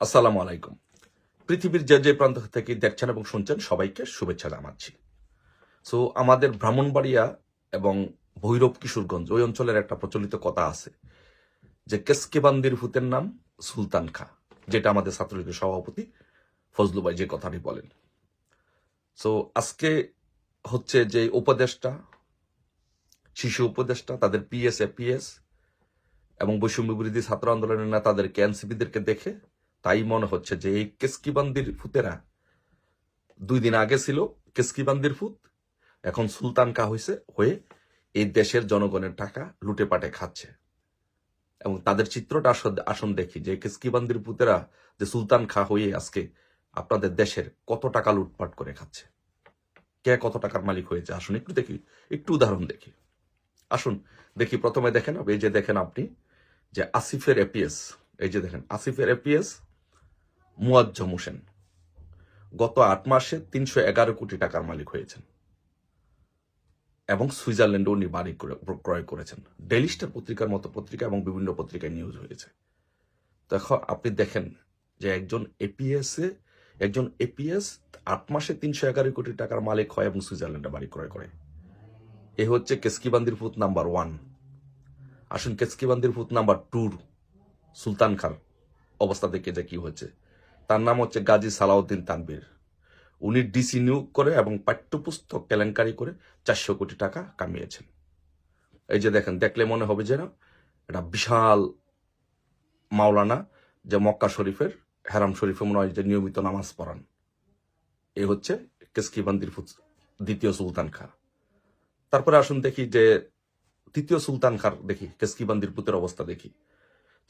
আসসালামু আলাইকুম। পৃথিবীর যে যে প্রান্ত থেকে দেখছেন এবং শুনছেন, সবাইকে শুভেচ্ছা জানাচ্ছি। সো আমাদের ব্রাহ্মণবাড়িয়া এবং ভৈরব কিশোরগঞ্জ ওই অঞ্চলের একটা প্রচলিত কথা আছে যে কেসকেবান্দির ভূতের নাম সুলতান খা, যেটা আমাদের ছাত্রলীগের সভাপতি ফজলুবাই যে কথাটি বলেন। সো আজকে হচ্ছে যে উপদেষ্টা, শিশু উপদেষ্টা, তাদের পিএস এপিএস এবং বৈষম্য বিরোধী ছাত্র আন্দোলনের নেতাদেরকে এনসিপিদেরকে দেখে তাই মনে হচ্ছে যে এই কেসকিবান্দির ফুতেরা দুই দিন আগে ছিল কেসকিবান্দির ফুত এখন সুলতান কা হয়েছে হয়ে এই দেশের জনগণের টাকা লুটে পাটে খাচ্ছে। এবং তাদের চিত্রটা আসন দেখি যে কেসকিবান্দির পুতেরা যে সুলতান খা হয়ে আজকে আপনাদের দেশের কত টাকা লুটপাট করে খাচ্ছে। কে কত টাকার মালিক হয়েছে? আসুন একটু দেখি, একটু উদাহরণ দেখি। আসুন দেখি, প্রথমে দেখেন এই যে দেখেন আপনি যে আসিফের এপিএস, এই যে দেখেন, আসিফের এপিএস মুয়াজ্জম হোসেন। গত আট মাসে তিনশো এগারো কোটি টাকার মালিক হয়েছেন এবং সুইজারল্যান্ডে উনি বাড়ি করে ক্রয় করেছেন। ডেইলি স্টার পত্রিকার মতো পত্রিকা এবং বিভিন্ন পত্রিকায় নিউজ হয়েছে। দেখো আপনি দেখেন যে একজন এপিএস এ, একজন এপিএস আট মাসে তিনশো এগারো কোটি টাকার মালিক হয় এবং সুইজারল্যান্ডে বাড়ি ক্রয় করে। এ হচ্ছে কেসকিবান্দির ফুত নাম্বার ওয়ান আসুন কেসকিবান্দির ফুত নাম্বার টুর সুলতান খান অবস্থা দেখে যে কি হচ্ছে তার নাম হচ্ছে গাজী সালাউদ্দিন তানবীর উনি ডিসি নিয়োগ করে এবং পাঠ্যপুস্তক কেলেঙ্কারি করে চারশো কোটি টাকা কামিয়েছেন। এই যে দেখেন, দেখলে মনে হবে যেন এটা বিশাল মাওলানা যে মক্কা শরীফের, হেরাম শরীফে মনে হয় যে নিয়মিত নামাজ পড়ান। এ হচ্ছে কেসকিবান্দির দ্বিতীয় সুলতান খা। তারপরে আসুন দেখি যে তৃতীয় সুলতান খার দেখি কেসকিবান্দির পুতের অবস্থা দেখি।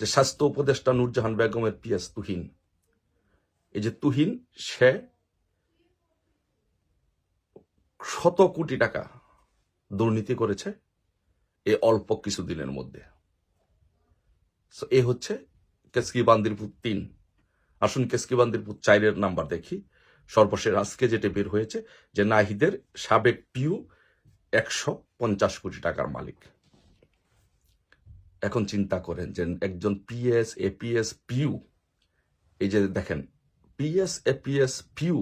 যে স্বাস্থ্য উপদেষ্টা নূরজাহান বেগমের পিএস তুহিন এই যে তুহিন, সে শত কোটি টাকা দুর্নীতি করেছে এই অল্প কিছুদিনের মধ্যে। এ হচ্ছে কেসকি বান্দিরপুর তিন। আসুন কেসকি বান্দিরপুর চারের নাম্বার দেখি। সর্বশেষ আজকে যেটা বের হয়েছে যে নাহিদের সাবেক পিউ একশো পঞ্চাশ কোটি টাকার মালিক। এখন চিন্তা করেন যে একজন পিএস এপিএস পিউ, এই যে দেখেন পিএস এপিএস পিউ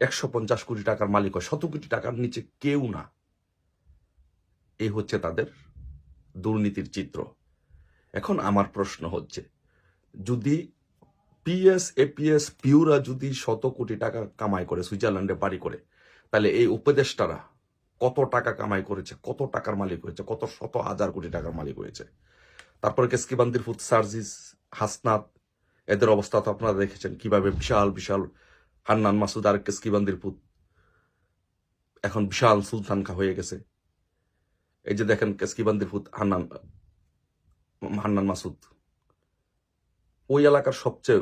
একশো পঞ্চাশ কোটি টাকার মালিক হয়। শত কোটি টাকার নিচে কেউ না। এই হচ্ছে তাদের দুর্নীতির চিত্র। এখন আমার প্রশ্ন হচ্ছে, যদি পিএস এপিএস পিউরা যদি শত কোটি টাকা কামাই করে, সুইজারল্যান্ডে বাড়ি করে, তাহলে এই উপদেষ্টারা কত টাকা কামাই করেছে, কত টাকার মালিক হয়েছে, কত শত হাজার কোটি টাকার মালিক হয়েছে? তারপরে কেসকিবান্দির ফুট সার্জিস হাসনাত এদের অবস্থা তো আপনারা দেখেছেন, কীভাবে বিশাল বিশাল হান্নান মাসুদ আর কেসকিবান্দির পুত। এখন বিশাল সুলতান খা হয়ে গেছে। এই যে দেখেন কেসকিবান্দির ফুত হান্নান হান্নান মাসুদ। ওই এলাকার সবচেয়ে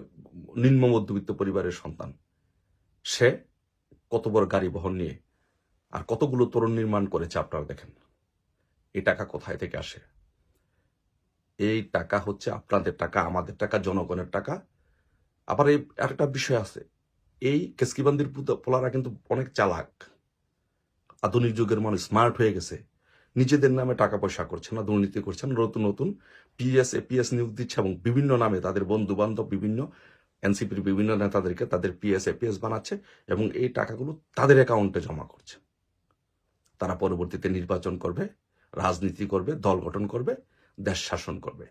নিম্ন মধ্যবিত্ত পরিবারের সন্তান। সে কত বড় গাড়ি বহন নিয়ে আর কতগুলো তরুণ নির্মাণ করেছে, আপনারা দেখেন। এই টাকা কোথায় থেকে আসে? এই টাকা হচ্ছে আপনাদের টাকা, আমাদের টাকা, জনগণের টাকা। আবার এই একটা বিষয় আছে, এই কেসকিবান্দির পোলারা কিন্তু অনেক চালাক। আধুনিক যুগের মানুষ স্মার্ট হয়ে গেছে। নিজেদের নামে টাকা পয়সা করছে না, দুর্নীতি করছে না, নতুন নতুন পিএস এপিএস নিয়োগ দিচ্ছে এবং বিভিন্ন নামে তাদের বন্ধু বান্ধব বিভিন্ন এনসিপির বিভিন্ন নেতাদেরকে তাদের পিএস এপিএস বানাচ্ছে এবং এই টাকাগুলো তাদের অ্যাকাউন্টে জমা করছে। তারা পরবর্তীতে নির্বাচন করবে, রাজনীতি করবে, দল গঠন করবে দেশ শাসন করবে।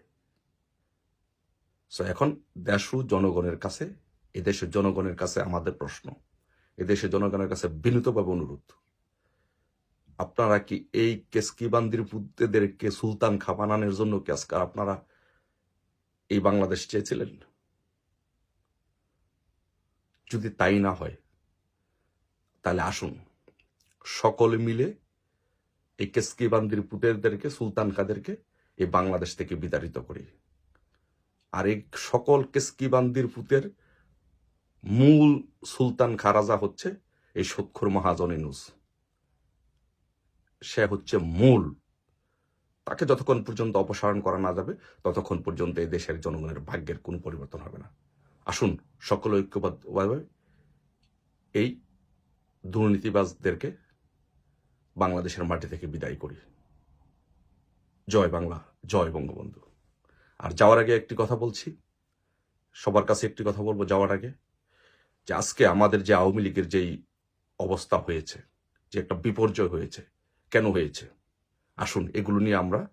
সো এখন দেশও জনগণের কাছে এদেশের জনগণের কাছে আমাদের প্রশ্ন। এদেশের জনগণের কাছে বিনীতভাবে অনুরোধ। আপনারা কি এই কেসকিবান্দির পুত্রদেরকে সুলতান খা বানানোর জন্য কি আজকে আপনারা এই বাংলাদেশ চেয়েছিলেন? যদি তাই না হয়, তাহলে আসুন, সকলে মিলে এই কেসকিবান্দির পুতেরদেরকে, সুলতান খাদেরকে এই বাংলাদেশ থেকে বিতাড়িত করি। আর এই সকল কেসকিবান্দির পুতের মূল সুলতান খারাজা হচ্ছে এই সক্ষর মহাজন ইনুস সে হচ্ছে মূল। তাকে যতক্ষণ পর্যন্ত অপসারণ করা না যাবে, ততক্ষণ পর্যন্ত এই দেশের জনগণের ভাগ্যের কোনো পরিবর্তন হবে না। আসুন, সকল ঐক্যবদ্ধভাবে এই দুর্নীতিবাজদেরকে বাংলাদেশের মাটি থেকে বিদায় করি। জয় বাংলা, জয় বঙ্গবন্ধু। আর যাওয়ার আগে একটি কথা বলছি। সবার কাছে একটি কথা বলব যাওয়ার আগে, যে আজকে আমাদের যে আওয়ামী লীগের যেই অবস্থা হয়েছে, যে একটা বিপর্যয় হয়েছে, কেন হয়েছে? আসুন এগুলো নিয়ে আমরা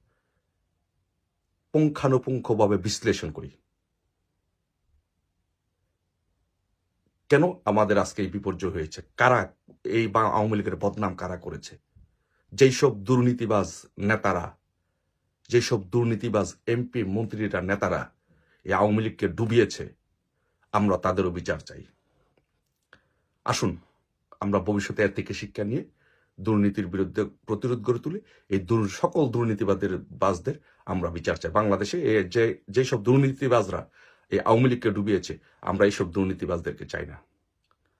পুঙ্খানুপুঙ্খভাবে বিশ্লেষণ করি। কেন আমাদের আজকে এই বিপর্যয় হয়েছে? কারা এই বা আওয়ামী লীগের বদনাম কারা করেছে? যেই সব দুর্নীতিবাজ নেতারা যেসব দুর্নীতিবাজ এমপি মন্ত্রীরা নেতারা এই আওয়ামী লীগকে ডুবিয়েছে, আমরা তাদেরও বিচার চাই। আসুন, আমরা ভবিষ্যতে এর থেকে শিক্ষা নিয়ে দুর্নীতির বিরুদ্ধে প্রতিরোধ গড়ে তুলি। এই সকল দুর্নীতিবাদের বাজদের আমরা বিচার চাই। বাংলাদেশে যে, যেসব দুর্নীতিবাজরা এই আওয়ামী লীগকে ডুবিয়েছে, আমরা এইসব দুর্নীতিবাজদেরকে চাই না।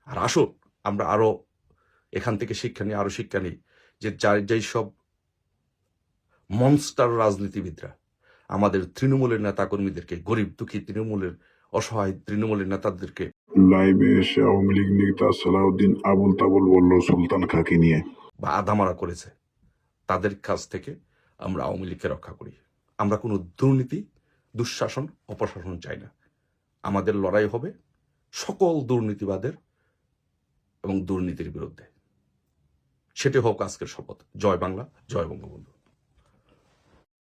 আর আসুন, আমরা আরও এখান থেকে শিক্ষা নিই আরও শিক্ষা নিই যে যা- যেই সব মনস্টার রাজনীতিবিদরা আমাদের তৃণমূলের নেতাকর্মীদেরকে গরিব দুঃখী তৃণমূলের অসহায় তৃণমূলের নেতাদেরকে লাইভে এসে আওয়ামী লীগ নেতা সালাউদ্দিন আবুল তাবুল বলল সুলতান খাকে নিয়ে। বা আদামারা করেছে। তাদের কাছ থেকে আমরা আওয়ামী লীগকে রক্ষা করি। আমরা কোনো দুর্নীতি দুঃশাসন অপশাসন চাই না। আমাদের লড়াই হবে সকল দুর্নীতিবাদের এবং দুর্নীতির বিরুদ্ধে। সেটি হোক আজকের শপথ। জয় বাংলা জয় বঙ্গবন্ধু।